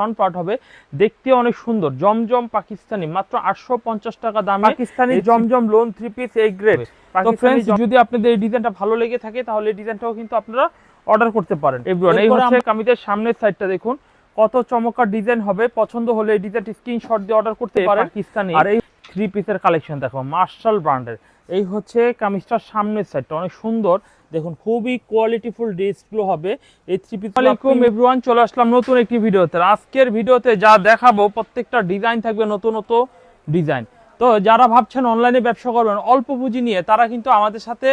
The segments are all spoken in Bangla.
ফ্রন্ট পার্ট হবে। দেখতে অনেক সুন্দর। জমজম পাকিস্তানি। মাত্র আটশো পঞ্চাশ টাকা দামে। Pakistani Zamzam lawn three piece এই গ্রেড তো ফ্রেন্ডস যদি আপনাদের এই ডিজাইনটা ভালো লেগে থাকে তাহলে এই ডিজাইনটাও কিন্তু আপনারা অর্ডার করতে পারেন। এভরিওয়ান এই হচ্ছে কামিজের সামনের সাইডটা দেখুন। কত চমৎকার ডিজাইন হবে। পছন্দ হলে এই ডিজাইনটি স্ক্রিনশট দিয়ে অর্ডার করতে পারেন। পাকিস্তানি। আর এই থ্রি পিসের কালেকশন দেখো মার্শাল ব্র্যান্ডের এই হচ্ছে কামিজটার সামনের সাইডটা অনেক সুন্দর। দেখুন খুবই কোয়ালিটিফুল ড্রেসগুলো হবে। এই থ্রি পিস আলাইকুম এভরিওয়ান চলে আসলাম নতুন একটি ভিডিওতে। আজকের ভিডিওতে যা দেখাবো প্রত্যেকটা ডিজাইন থাকবে নতুন নতুন ডিজাইন তো যারা ভাবছেন অনলাইনে ব্যবসা করবেন অল্প পুঁজি নিয়ে তারা কিন্তু আমাদের সাথে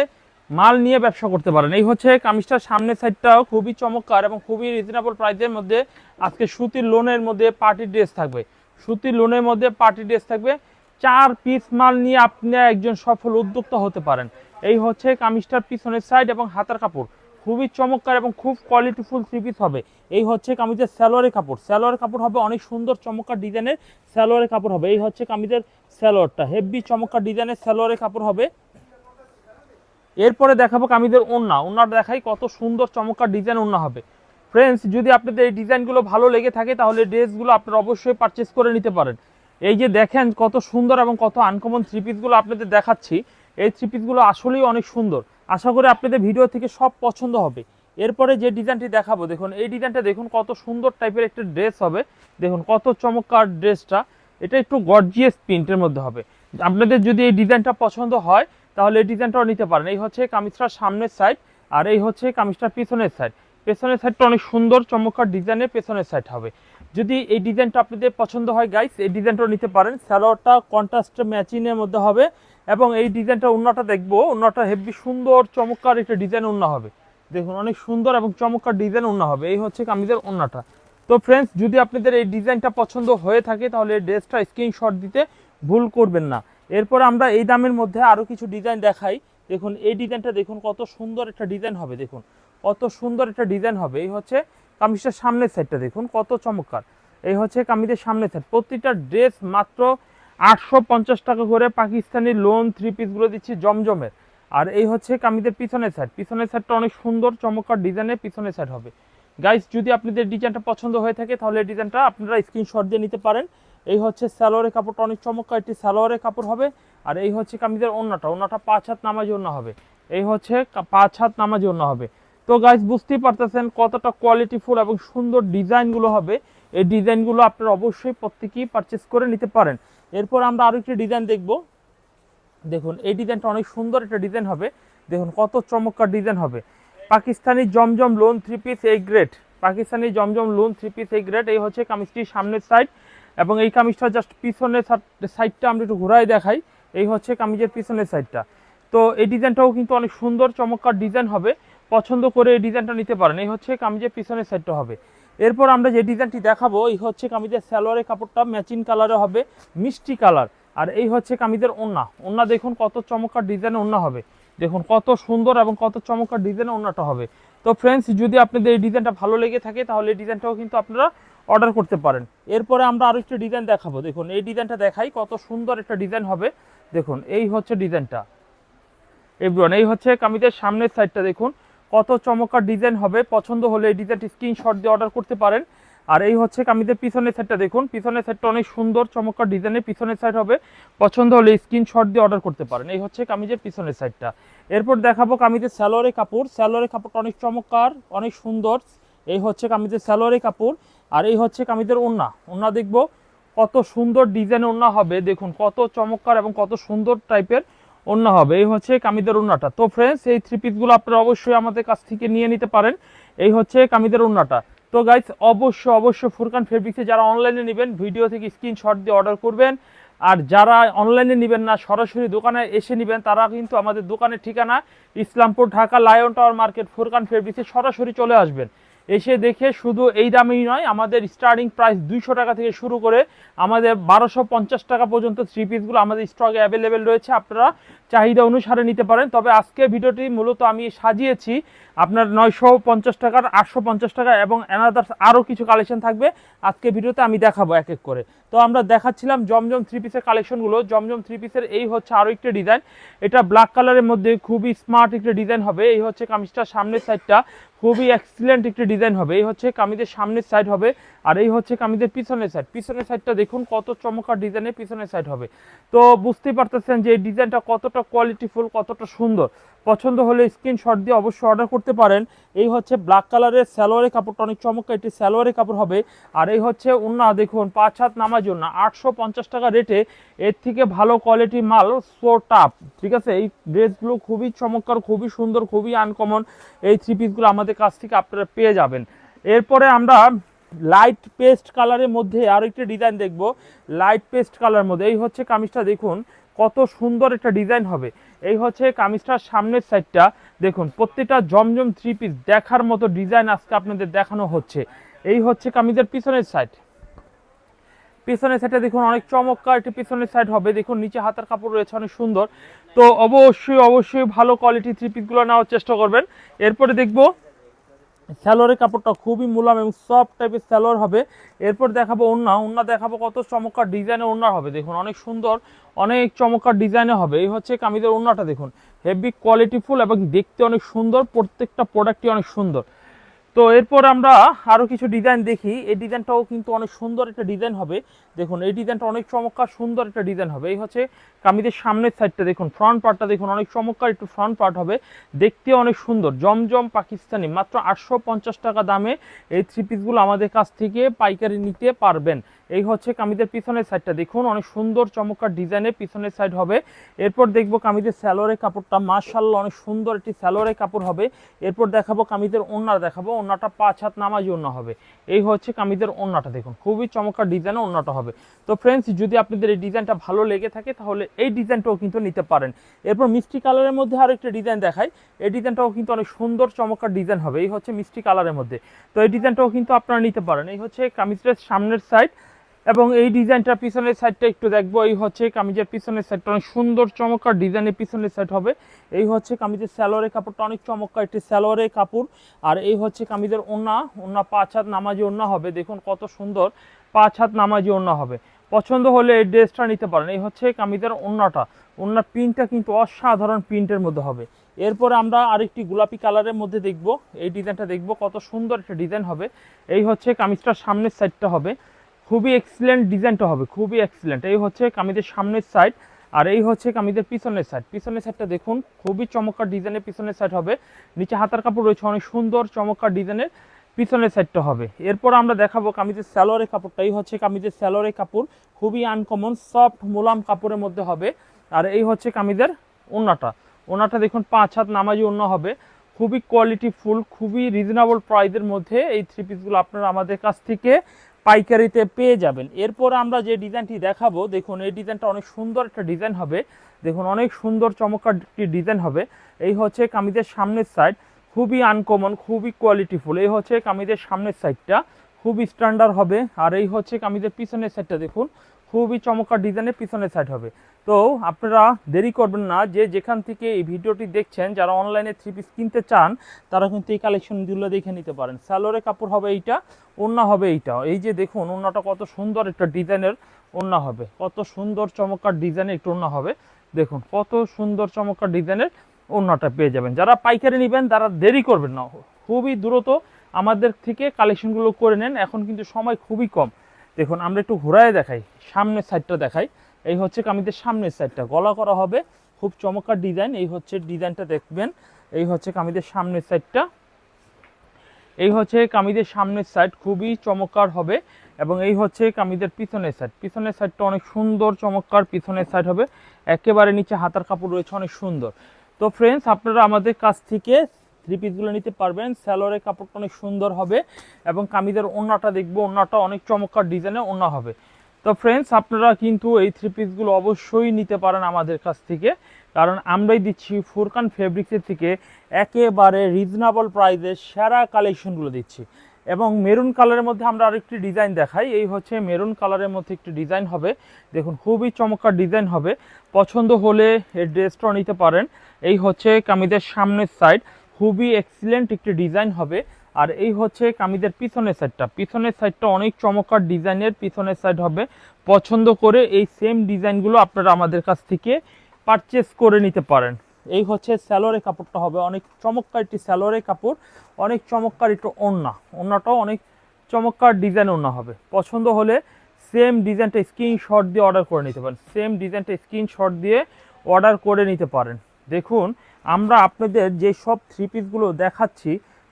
মাল নিয়ে ব্যবসা করতে পারেন। এই হচ্ছে কামিজটার সামনের সাইডটাও খুবই চমৎকার এবং খুবই রিজনেবল প্রাইসের মধ্যে আজকে সুতির লোনের মধ্যে পার্টি ড্রেস থাকবে। সুতির লোনের মধ্যে পার্টি ড্রেস থাকবে। চার পিস মাল নিয়ে আপনি একজন সফল উদ্যোক্তা হতে পারেন। এই হচ্ছে কামিজটার পিছনের সাইড এবং হাতার কাপড়। খুবই চমৎকার এবং খুব কোয়ালিটিফুল থ্রি পিস হবে। এই হচ্ছে কামিজের স্যালোয়ারের কাপড়। স্যালোয়ারের কাপড় হবে অনেক সুন্দর, চমৎকার ডিজাইনের স্যালোয়ারের কাপড় হবে। এই হচ্ছে কামিজের স্যালোয়ারটা হেভি চমৎকার ডিজাইনের স্যালোয়ারের কাপড় হবে। এরপরে দেখাবো কামিজের ওন্না। ওন্নাটা দেখাই কত সুন্দর, চমৎকার ডিজাইন ওন্না হবে। ফ্রেন্ডস যদি আপনাদের এই ডিজাইনগুলো ভালো লেগে থাকে, তাহলে ড্রেসগুলো আপনারা অবশ্যই পারচেস করে নিতে পারেন। এই যে দেখেন কত সুন্দর এবং কত আনকমন থ্রি পিসগুলো আপনাদের দেখাচ্ছি, এই থ্রি পিসগুলো আসলেই অনেক সুন্দর। আশা করি আপনাদের ভিডিও থেকে সব পছন্দ হবে। এরপরে যে ডিজাইনটি দেখাবো, দেখুন, এই ডিজাইনটা দেখুন কত সুন্দর টাইপের একটা ড্রেস হবে। দেখুন, কত চমৎকার ড্রেসটা এটা একটু গর্জিয়াস প্রিন্টের মধ্যে হবে। আপনাদের যদি এই ডিজাইনটা পছন্দ হয়, তাহলে এই ডিজাইনটাও নিতে পারেন। এই হচ্ছে কামিজটার সামনের সাইড আর এই হচ্ছে কামিজটার পিছনের সাইড পেছনের সাইডটা অনেক সুন্দর, চমৎকার ডিজাইনের পেছনের সাইড হবে। যদি এই ডিজাইনটা আপনাদের পছন্দ হয় গাইস এই ডিজাইনটাও নিতে পারেন। স্যালোয়ারটা কন্ট্রাস্ট ম্যাচিংয়ের মধ্যে হবে এবং এই ডিজাইনটা উন্নাটা দেখব। উন্নাটা হেভি সুন্দর, চমৎকার একটা ডিজাইন উন্না হবে। দেখুন, অনেক সুন্দর এবং চমৎকার ডিজাইন উন্না হবে। এই হচ্ছে কামিজের উন্নাটা। তো ফ্রেন্ডস যদি আপনাদের এই ডিজাইনটা পছন্দ হয়ে থাকে, তাহলে ড্রেসটা স্ক্রিনশট দিতে ভুল করবেন না। এরপর আমরা এই দামের মধ্যে আরও কিছু ডিজাইন দেখাই। দেখুন, এই ডিজাইনটা দেখুন, কত সুন্দর একটা ডিজাইন হবে। দেখুন, কত সুন্দর একটা ডিজাইন হবে। এই হচ্ছে কামিজটার সামনের সাইডটা দেখুন, কত চমৎকার। এই হচ্ছে কামিজের সামনের সাইড প্রতিটা ড্রেস মাত্র আটশো পঞ্চাশ টাকা করে পাকিস্তানি লোন থ্রি পিসগুলো দিচ্ছি জমজমের। আর এই হচ্ছে কামিজের পিছনের সাইড পিছনের সাইডটা অনেক সুন্দর, চমৎকার ডিজাইনের পিছনের সাইড হবে। গাইস যদি আপনাদের ডিজাইনটা পছন্দ হয়ে থাকে, তাহলে ডিজাইনটা আপনারা স্ক্রিনশট দিয়ে নিতে পারেন। এই হচ্ছে স্যালোয়ারের কাপড়টা অনেক চমৎকার, একটি স্যালোয়ারের কাপড় হবে। আর এই হচ্ছে কামিজের ওন্নাটা ওন্নাটা পাঁচ হাত নামাজি ওন্না হবে। এই হচ্ছে পাঁচ হাত নামাজি ওন্না হবে। তো গাইস বুঝতেই পারতেছেন কতটা কোয়ালিটিফুল এবং সুন্দর ডিজাইনগুলো হবে। এই ডিজাইনগুলো আপনারা অবশ্যই প্রত্যেকেই পারচেস করে নিতে পারেন। এরপর আমরা আরও একটি ডিজাইন দেখব। দেখুন, এই ডিজাইনটা অনেক সুন্দর একটা ডিজাইন হবে। দেখুন, কত চমৎকার ডিজাইন হবে। Pakistani Zamzam lawn three piece এই grade Pakistani Zamzam lawn three piece এই গ্রেড এই হচ্ছে কামিজটির সামনের সাইড এবং এই কামিজটা জাস্ট পিছনের সাইডটা আমরা একটু ঘোরায় দেখাই। এই হচ্ছে কামিজের পিছনের সাইডটা তো এই ডিজাইনটাও কিন্তু অনেক সুন্দর, চমৎকার ডিজাইন হবে। পছন্দ করে এই ডিজাইনটা নিতে পারেন। এই হচ্ছে কামিজের পিছনের সাইডটা হবে। এরপর আমরা যে ডিজাইনটি দেখাবো, এই হচ্ছে কামিজের সালোয়ারের কাপড়টা ম্যাচিং কালারে হবে, মিষ্টি কালার আর এই হচ্ছে কামিজের ওন্না ওন্না দেখুন কত চমৎকার ডিজাইন ওন্না হবে। দেখুন কত সুন্দর এবং কত চমৎকার ডিজাইন ওন্নাটা হবে। তো ফ্রেন্ডস যদি আপনাদের এই ডিজাইনটা ভালো লেগে থাকে, তাহলে এই ডিজাইনটাও কিন্তু আপনারা অর্ডার করতে পারেন। এরপরে আমরা আরও একটা ডিজাইন দেখাবো। দেখুন, এই ডিজাইনটা দেখাই কত সুন্দর একটা ডিজাইন হবে। দেখুন, এই হচ্ছে ডিজাইনটা এই হচ্ছে কামিজের সামনের সাইডটা দেখুন। কত চমৎকার ডিজাইন হবে, পছন্দ হলে এই ডিজাইনটি স্ক্রিনশট দিয়ে অর্ডার করতে পারেন। আর এই হচ্ছে কামিজের পিছনের সাইডটা দেখুন, পিছনের সাইডটা অনেক সুন্দর, চমৎকার ডিজাইনের পিছনের সাইড হবে, পছন্দ হলে স্ক্রিনশট দিয়ে অর্ডার করতে পারেন। এই হচ্ছে কামিজের পিছনের সাইডটা এরপর দেখাবো কামিজের স্যালোয়ারের কাপড়। স্যালোয়ারের কাপড়টা অনেক চমৎকার, অনেক সুন্দর। এই হচ্ছে কামিজের স্যালোয়ারের কাপড়। আর এই হচ্ছে কামিজের ওন্না ওন্না দেখব কত সুন্দর ডিজাইন ওন্না হবে। দেখুন, কত চমৎকার এবং কত সুন্দর টাইপের ওন্না হবে। এই হচ্ছে কামিদের ওন্নাটা তো ফ্রেন্ডস এই থ্রি পিসগুলো আপনারা অবশ্যই আমাদের কাছ থেকে নিয়ে নিতে পারেন। এই হচ্ছে কামিদের ওন্নাটা তো গাইস অবশ্য অবশ্যই ফুরকান ফেব্রিক্সে যারা অনলাইনে নেবেন ভিডিও থেকে স্ক্রিনশট দিয়ে অর্ডার করবেন। আর যারা অনলাইনে নেবেন না, সরাসরি দোকানে এসে নেবেন, তারা কিন্তু আমাদের দোকানের ঠিকানা Islampur Dhaka lion tower market Furqan ফেব্রিক্সে সরাসরি চলে আসবেন। এসে দেখে শুধু এই দামেই নয়, আমাদের স্টার্টিং প্রাইস দুইশো টাকা থেকে শুরু করে আমাদের বারোশো পঞ্চাশ টাকা পর্যন্ত থ্রি পিসগুলো আমাদের স্টকে অ্যাভেলেবেল রয়েছে। আপনারা চাহিদা অনুসারে নিতে পারেন। তবে আজকে ভিডিওটি মূলত আমি সাজিয়েছি আপনার নয়শো পঞ্চাশ টাকার, আটশো পঞ্চাশ টাকা এবং অ্যানাদার আরও কিছু কালেকশন থাকবে। আজকে ভিডিওতে আমি দেখাবো এক এক করে। তো আমরা দেখাচ্ছিলাম জমজম থ্রি পিসের কালেকশনগুলো জমজম থ্রি পিসের এই হচ্ছে আরও একটি ডিজাইন এটা ব্ল্যাক কালারের মধ্যে খুবই স্মার্ট একটা ডিজাইন হবে। এই হচ্ছে কামিজটার সামনের সাইডটা খুবই এক্সিলেন্ট একটি ডিজাইন হবে। এই হচ্ছে কামিজের সামনের সাইড হবে আর এই হচ্ছে কামিজের পিছনের সাইড পিছনের সাইডটা দেখুন কত চমৎকার ডিজাইনের পিছনের সাইড হবে। তো বুঝতেই পারতেছেন যে এই ডিজাইনটা কতটা কোয়ালিটিফুল কতটা সুন্দর। পছন্দ হলে স্ক্রিনশট দিয়ে অবশ্যই অর্ডার করতে পারেন। এই হচ্ছে ব্ল্যাক কালারের স্যালোয়ারের কাপড়টা, অনেক চমৎকার একটি স্যালোয়ারের কাপড় হবে। আর এই হচ্ছে উন্না, দেখুন, পাঁচ হাত নামার জন্য আটশো পঞ্চাশ টাকা রেটে এর থেকে ভালো কোয়ালিটির মাল সো টাপ ঠিক আছে? এই ড্রেসগুলো খুবই চমৎকার, খুবই সুন্দর, খুবই আনকমন এই থ্রি পিসগুলো আমাদের কাছ থেকে আপনারা পেয়ে যাবেন। এরপরে আমরা লাইট পেস্ট কালারের মধ্যে আরও একটি ডিজাইন দেখব। লাইট পেস্ট কালারের মধ্যে, এই হচ্ছে কামিজটা, দেখুন, কত সুন্দর একটা ডিজাইন হবে। এই হচ্ছে কামিজটার সামনের সাইডটা দেখুন, প্রত্যেকটা জমজম থ্রি পিস দেখার মতো ডিজাইন আজকে আপনাদের দেখানো হচ্ছে। এই হচ্ছে কামিজের পিছনের সাইড পিছনের সাইডটা দেখুন, অনেক চমৎকার একটি পিছনের সাইড হবে। দেখুন, নিচে হাতের কাপড় রয়েছে, অনেক সুন্দর। তো অবশ্যই অবশ্যই ভালো কোয়ালিটি থ্রি পিসগুলো নেওয়ার চেষ্টা করবেন। এরপরে দেখব স্যালোয়ারের কাপড়টা খুবই মোলাম এবং সফট টাইপের স্যালোয়ার হবে। এরপর দেখাবো ওন্না ওন্না দেখাবো কত চমৎকার ডিজাইনের ওন্না হবে। দেখুন, অনেক সুন্দর, অনেক চমৎকার ডিজাইনে হবে। এই হচ্ছে কামিজের ওন্নাটা দেখুন। হেভি কোয়ালিটিফুল এবং দেখতে অনেক সুন্দর, প্রত্যেকটা প্রোডাক্টই অনেক সুন্দর। তো এরপর আমরা আরও কিছু ডিজাইন দেখি। এই ডিজাইনটাও কিন্তু অনেক সুন্দর একটা ডিজাইন হবে। দেখুন, এই ডিজাইনটা অনেক চমৎকার, সুন্দর একটা ডিজাইন হবে। এই হচ্ছে কামিজের সামনের সাইডটা দেখুন ফ্রন্ট পার্টটা দেখুন, অনেক চমৎকার একটু ফ্রন্ট পার্ট হবে। দেখতে অনেক সুন্দর, জমজম পাকিস্তানি, মাত্র আটশো পঞ্চাশ টাকা দামে এই থ্রি পিসগুলো আমাদের কাছ থেকে পাইকারি নিতে পারবেন। এই হচ্ছে কামিজের পিছনের সাইডটা দেখুন, অনেক সুন্দর, চমৎকার ডিজাইনের পিছনের সাইড হবে। এরপর দেখব কামিজের স্যালোয়ারের কাপড়টা। মার্শাল্লাহ অনেক সুন্দর একটি স্যালোয়ারের কাপড় হবে। এরপর দেখাবো কামিজের ওন্না দেখাবো ওন্নাটা পাঁচ হাত নামাজি ওন্না হবে। এই হচ্ছে কামিজের ওন্নাটা দেখুন, খুবই চমৎকার ডিজাইনের ওন্নাটা হবে। তো ফ্রেন্ডস যদি আপনাদের এই ডিজাইনটা ভালো লেগে থাকে, তাহলে এই ডিজাইনটাও কিন্তু নিতে পারেন। এরপর মিষ্টি কালারের মধ্যে আরও একটা ডিজাইন দেখাই। এই ডিজাইনটাও কিন্তু অনেক সুন্দর, চমৎকার ডিজাইন হবে। এই হচ্ছে মিষ্টি কালারের মধ্যে। তো এই ডিজাইনটাও কিন্তু আপনারা নিতে পারেন। এই হচ্ছে কামিজের সামনের সাইড এবং এই ডিজাইনটা পিছনের সাইডটা একটু দেখব। এই হচ্ছে কামিজের পিছনের সাইডটা অনেক সুন্দর, চমৎকার ডিজাইনের পিছনের সাইড হবে। এই হচ্ছে কামিজের স্যালোয়ারের কাপড়টা। অনেক চমৎকার একটি স্যালোয়ারের কাপড়। আর এই হচ্ছে কামিজের ওন্না ওন্না পাঁচ হাত নামাজি ওন্না হবে। দেখুন কত সুন্দর পাঁচ হাত নামাজি ওন্না হবে। পছন্দ হলে এই ড্রেসটা নিতে পারেন। এই হচ্ছে কামিজের ওন্নাটা ওন্নার প্রিন্টটা কিন্তু অসাধারণ প্রিন্টের মধ্যে হবে। এরপরে আমরা আরেকটি গোলাপি কালারের মধ্যে দেখব। এই ডিজাইনটা দেখব কত সুন্দর একটা ডিজাইন হবে। এই হচ্ছে কামিজটার সামনের সাইডটা হবে। খুবই এক্সিলেন্ট ডিজাইনটা হবে, খুবই এক্সিলেন্ট এই হচ্ছে কামিজের সামনের সাইড আর এই হচ্ছে কামিজের পিছনের সাইড পিছনের সাইডটা দেখুন, খুবই চমৎকার ডিজাইনের পিছনের সাইড হবে। নিচে হাতার কাপড় রয়েছে, অনেক সুন্দর চমৎকার ডিজাইনের পিছনের সাইডটা হবে। এরপর আমরা দেখাবো কামিজের স্যালোয়ারের কাপড়টা। এই হচ্ছে কামিজের স্যালোয়ারের কাপড়, খুবই আনকমন সফট মোলাম কাপড়ের মধ্যে হবে। আর এই হচ্ছে কামিজের ওনাটা ওনাটা দেখুন, পাঁচ হাত নামাজি ওনা হবে। খুবই কোয়ালিটি ফুল খুবই রিজনেবল প্রাইসের মধ্যে এই থ্রি পিসগুলো আপনারা আমাদের কাছ থেকে পাইকারিতে পেয়ে যাবেন। এরপর আমরা যে ডিজাইনটি দেখাবো, দেখুন, এই ডিজাইনটা অনেক সুন্দর একটা ডিজাইন হবে। দেখুন, অনেক সুন্দর, চমৎকার একটি ডিজাইন হবে। এই হচ্ছে কামিজের সামনের সাইড খুবই আনকমন খুবই কোয়ালিটিফুল এই হচ্ছে কামিজের সামনের সাইডটা খুবই স্ট্যান্ডার্ড হবে। আর এই হচ্ছে কামিজের পিছনের সাইডটা দেখুন খুবই চমৎকার ডিজাইনের পিছনের সাইড হবে। তো আপনারা দেরি করবেন না, যে যেখান থেকে এই ভিডিওটি দেখছেন, যারা অনলাইনে থ্রি পিস কিনতে চান, তারা কিন্তু এই কালেকশনগুলো দেখে নিতে পারেন। স্যালোরে কাপড় হবে এইটা ওন্না হবে এইটা। এই যে দেখুন ওন্নাটা কত সুন্দর একটা ডিজাইনের ওন্না হবে। কত সুন্দর চমৎকার ডিজাইনের একটু ওন্না হবে। দেখুন, কত সুন্দর চমৎকার ডিজাইনের ওন্নাটা পেয়ে যাবেন। যারা পাইকারি নেবেন, তারা দেরি করবেন না। খুবই দ্রুত আমাদের থেকে কালেকশনগুলো করে নেন। এখন কিন্তু সময় খুবই কম। দেখুন, আমরা একটু ঘোরায় দেখাই, সামনের সাইডটা দেখাই। এই হচ্ছে কামিজের সামনের সাইডটা গলা করা হবে খুব চমৎকার ডিজাইন এই হচ্ছে ডিজাইনটা দেখবেন। এই হচ্ছে কামিজের সামনের সাইডটা এই হচ্ছে কামিজের সামনের সাইড খুবই চমৎকার হবে। এবং এই হচ্ছে কামিজের পিছনের সাইড পিছনের সাইডটা অনেক সুন্দর, চমৎকার পিছনের সাইড হবে। একেবারে নিচে হাতার কাপড় রয়েছে, অনেক সুন্দর। তো ফ্রেন্ডস আপনারা আমাদের কাছ থেকে থ্রি পিসগুলো নিতে পারবেন। স্যালোয়ারের কাপড়টা অনেক সুন্দর হবে এবং কামিজের ওন্নাটা দেখব। ওন্নাটা অনেক চমৎকার ডিজাইনের ওন্না হবে। তো ফ্রেন্ডস আপনারা কিন্তু এই থ্রি পিসগুলো অবশ্যই নিতে পারেন আমাদের কাছ থেকে। কারণ আমরাই দিচ্ছি ফুরকান ফেব্রিক্সের থেকে একেবারে রিজনেবল প্রাইসে সেরা কালেকশনগুলো দিচ্ছি। এবং মেরুন কালারের মধ্যে আমরা আরেকটি ডিজাইন দেখাই। এই হচ্ছে মেরুন কালারের মধ্যে একটি ডিজাইন হবে। দেখুন, খুবই চমৎকার ডিজাইন হবে। পছন্দ হলে এই ড্রেসটাও নিতে পারেন। এই হচ্ছে কামিজের সামনের সাইড খুবই এক্সিলেন্ট একটি ডিজাইন হবে। আর এই হচ্ছে কামিজের পিছনের সাইডটা পিছনের সাইডটা অনেক চমৎকার ডিজাইনের পিছনের সাইড হবে। পছন্দ করে এই সেম ডিজাইনগুলো আপনারা আমাদের কাছ থেকে পারচেস করে নিতে পারেন। এই হচ্ছে স্যালোরে কাপড়টা হবে। অনেক চমৎকার একটি স্যালোরে কাপড়। অনেক চমৎকার একটু ওড়না। ওড়নাটাও অনেক চমৎকার ডিজাইন ওড়না হবে। পছন্দ হলে সেম ডিজাইনটা স্ক্রিনশট দিয়ে অর্ডার করে নিতে পারেন। সেম ডিজাইনটা স্ক্রিনশট দিয়ে অর্ডার করে নিতে পারেন। দেখুন, আমরা আপনাদের যে সব থ্রি পিসগুলো দেখাচ্ছি,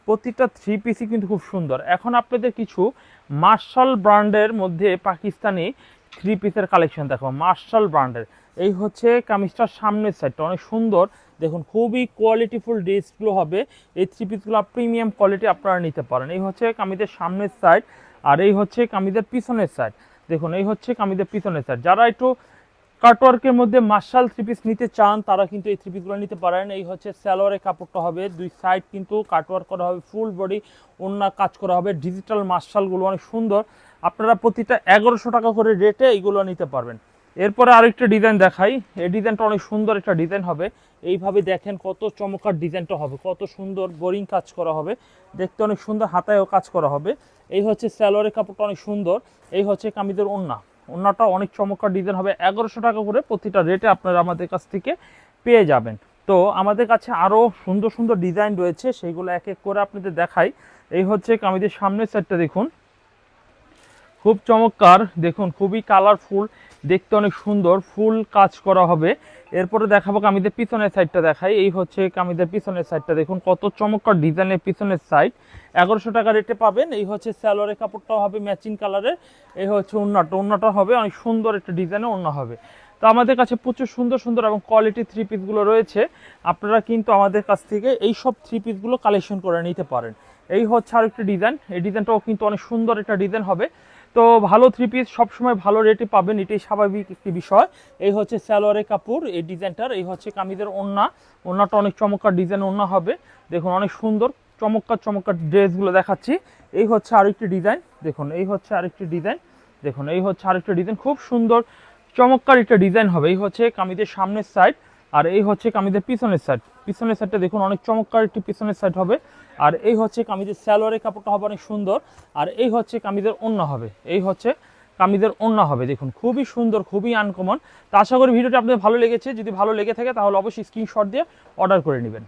প্রতিটা থ্রি পিসই কিন্তু খুব সুন্দর। এখন আপনাদের কিছু মার্শাল ব্র্যান্ডের মধ্যে পাকিস্তানি থ্রি পিসের কালেকশন দেখো মার্শাল ব্র্যান্ডের এই হচ্ছে কামিজটার সামনের সাইডটা অনেক সুন্দর। দেখুন, খুবই কোয়ালিটিফুল ড্রেসগুলো হবে। এই থ্রি পিসগুলো প্রিমিয়াম কোয়ালিটি আপনারা নিতে পারেন। এই হচ্ছে কামিজের সামনের সাইড আর এই হচ্ছে কামিজের পিছনের সাইড দেখুন, এই হচ্ছে কামিজের পিছনের সাইড যারা একটু কাটওয়ার্কের মধ্যে মার্শাল থ্রি পিস নিতে চান, তারা কিন্তু এই থ্রি পিসগুলো নিতে পারেন। এই হচ্ছে স্যালোয়ারের কাপড়টা হবে, দুই সাইড কিন্তু কাটওয়ার্ক করা হবে, ফুল বডি অন্য কাজ করা হবে, ডিজিটাল মার্শালগুলো অনেক সুন্দর। আপনারা প্রতিটা এগারোশো টাকা করে রেটে এইগুলো নিতে পারবেন। এরপরে আরেকটা ডিজাইন দেখাই, এই ডিজাইনটা অনেক সুন্দর একটা ডিজাইন হবে। এইভাবে দেখেন কত চমৎকার ডিজাইনটা হবে, কত সুন্দর বোরিং কাজ করা হবে, দেখতে অনেক সুন্দর হাতায়ও কাজ করা হবে। এই হচ্ছে স্যালোয়ারের কাপড়টা অনেক সুন্দর, এই হচ্ছে কামিজের ওন্না ওন্নাটা অনেক চমৎকার ডিজাইন হবে। এগারোশো টাকা করে প্রতিটা রেটে আপনারা আমাদের কাছ থেকে পেয়ে যাবেন। তো আমাদের কাছে আরও সুন্দর সুন্দর ডিজাইন রয়েছে, সেইগুলো এক এক করে আপনাদের দেখাই। এই হচ্ছে কামিজের সামনের সাইডটা দেখুন। খুব চমৎকার। দেখুন, খুবই কালারফুল দেখতে অনেক সুন্দর। ফুল কাজ করা হবে। এরপরে দেখাবো কামিদের পিছনের সাইডটা দেখাই। এই হচ্ছে কামিদের পিছনের সাইডটা দেখুন, কত চমৎকার ডিজাইনের পিছনের সাইড এগারোশো টাকা রেটে পাবেন। এই হচ্ছে স্যালোয়ারের কাপড়টাও হবে ম্যাচিং কালারের এই হচ্ছে ওন্নাটা। ওন্নাটা হবে অনেক সুন্দর একটা ডিজাইনের ওন্না হবে। তো আমাদের কাছে প্রচুর সুন্দর সুন্দর এবং কোয়ালিটি থ্রি পিসগুলো রয়েছে। আপনারা কিন্তু আমাদের কাছ থেকে এই সব থ্রি পিসগুলো কালেকশন করে নিতে পারেন। এই হচ্ছে আরেকটা ডিজাইন এই ডিজাইনটাও কিন্তু অনেক সুন্দর একটা ডিজাইন হবে। তো ভালো থ্রি পিস সবসময় ভালো রেটে পাবেন, এটাই স্বাভাবিক একটি বিষয়। এই হচ্ছে স্যালোয়ারের কাপড়, এই ডিজাইনটার, এই হচ্ছে কামিজের ওন্না। ওন্নাটা অনেক চমৎকার ডিজাইন ওন্না হবে। দেখুন, অনেক সুন্দর, চমৎকার চমৎকার ড্রেসগুলো দেখাচ্ছি। এই হচ্ছে আরেকটি ডিজাইন দেখুন, এই হচ্ছে আরেকটি ডিজাইন দেখুন, এই হচ্ছে আরেকটা ডিজাইন খুব সুন্দর, চমৎকার একটা ডিজাইন হবে। এই হচ্ছে কামিজের সামনের সাইড আর এই হচ্ছে কামিজের পিছনের সাইড পিছনের সাইডটা দেখুন, অনেক চমৎকার একটি পিছনের সাইড হবে। আর এই হচ্ছে কামিজের স্যালোয়ারের কাপড়টা হবে অনেক সুন্দর। আর এই হচ্ছে কামিজের অন্য হবে। এই হচ্ছে কামিজের অন্য হবে। দেখুন, খুবই সুন্দর, খুবই আনকমন তা আশা করি ভিডিওটি আপনাদের ভালো লেগেছে। যদি ভালো লেগে থাকে, তাহলে অবশ্যই স্ক্রিনশট দিয়ে অর্ডার করে নেবেন।